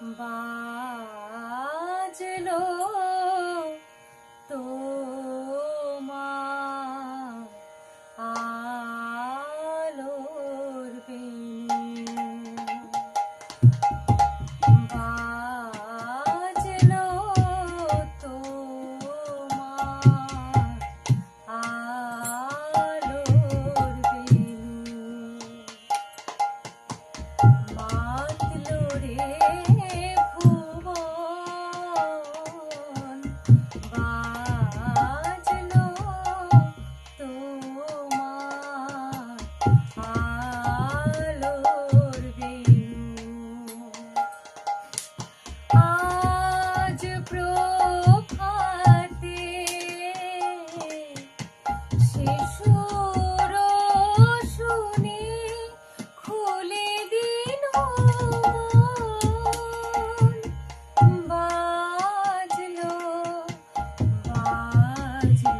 বাজলো। তোমার বাজলো